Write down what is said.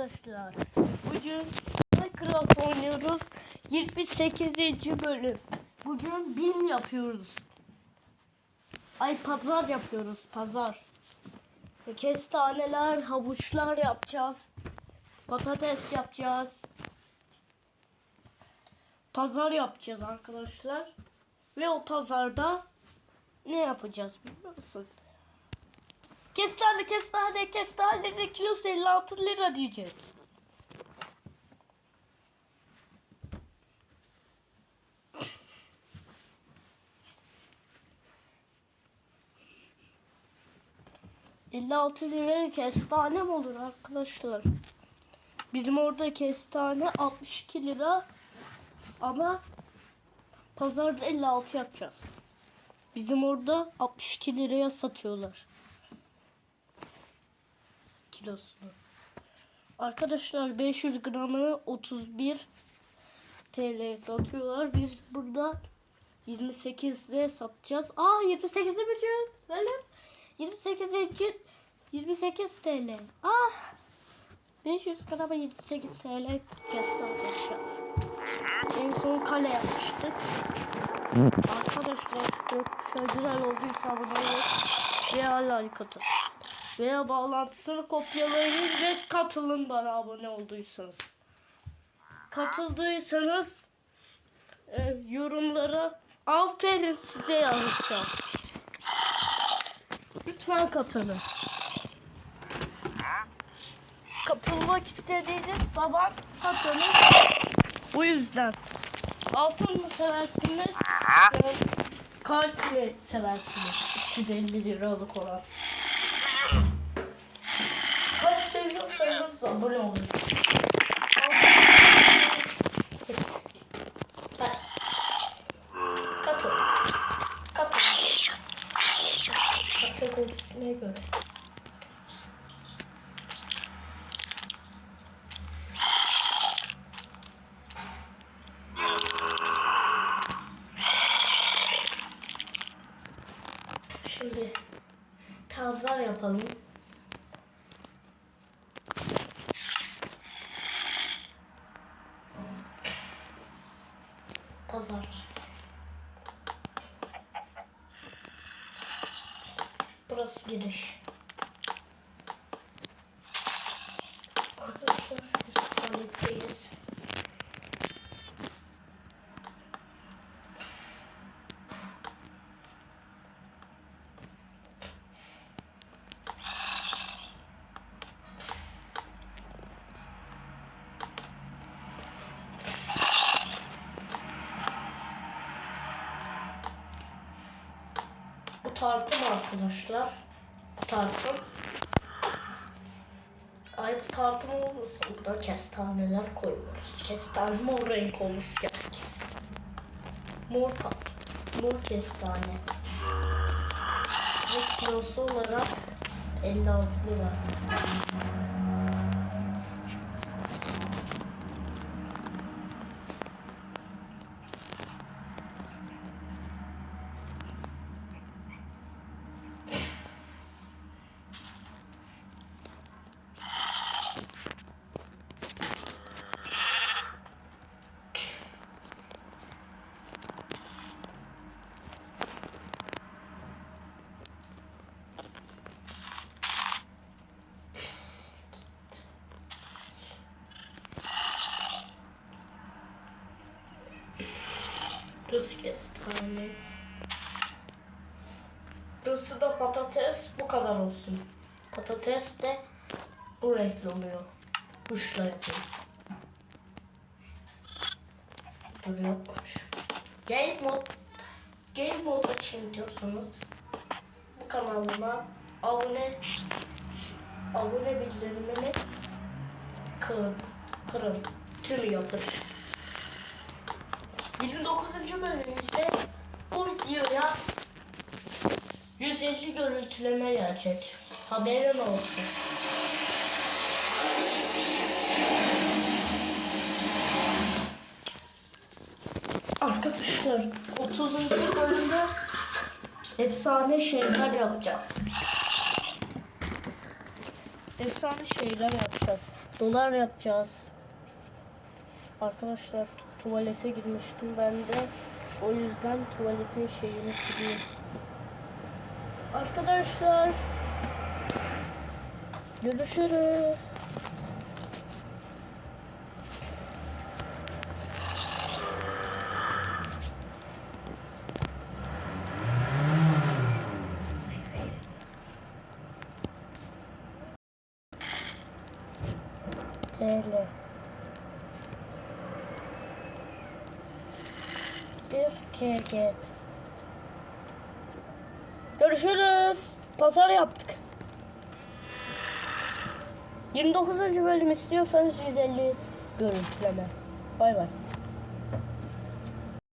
arkadaşlar. Bugün Minecraft oynuyoruz. 28. bölüm. Bugün BİM yapıyoruz. Ay pazar yapıyoruz pazar. Ve Kestaneler, havuçlar yapacağız. Patates yapacağız. Pazar yapacağız arkadaşlar. Ve o pazarda ne yapacağız biliyor musun? Kestane kestane kestane de kilosu 56 lira diyeceğiz. ...56 liraya kestane mi olur arkadaşlar? Bizim orada kestane 62 lira... ...ama... ...pazarda 56 yapacağız. Bizim orada 62 liraya satıyorlar kilosunu. Arkadaşlar 500 gramını 31 TL satıyorlar. Biz burada 28'de satacağız. Aa 28'de bugün. Böyle 28 için 28 TL. Ah 500 grama 28 TL kestane yapacağız. En son kale yapmıştık. Arkadaşlar gökkuşağı güzel olduysa abone olun veya like atın. Veya bağlantısını kopyalayın ve katılın bana abone olduysanız. Katıldıysanız e, yorumlara aferin size yazacağım. Lütfen katılın. Katılmak istediğiniz zaman katılın. Bu yüzden altın mı seversiniz? e, Kalp mi seversiniz? 250 liralık olan. Seviyorsanız abone. Hadi. Katıl. Katıl. Kategorisine göre. Şimdi pazar yapalım. Pazar. Burası giriş. Arkadaşlar biz tuvaletteyiz. Bu tartım arkadaşlar. Bu tartım. Ay bu tartım olmasın. Burada kestaneler koyuyoruz. Kestane mor renk olması gerek. Mor. Mor kestane. Ve kilosu olarak 56 lira. Burası kestane. Burası da patates. Bu kadar olsun. Patates de bu renkli oluyor. Kuşla yapıyor. Dur yapmamış. Game mod Game mod açayım diyorsanız bu kanalıma abone abone bildirimini kırın, kırın. Tüm yapın. 29. bölüm ise bu videoya 150 görüntüleme gelecek. Haberin olsun. Arkadaşlar 30. bölümde efsane şeyler yapacağız. Efsane şeyler yapacağız. Dolar yapacağız. Arkadaşlar tuvalete girmiştim ben de. O yüzden tuvaletin şeyini sileyim. Arkadaşlar görüşürüz. TL. Bir KG. Görüşürüz. Pazar yaptık. 29. bölüm istiyorsanız 150 görüntüleme. Bay bay.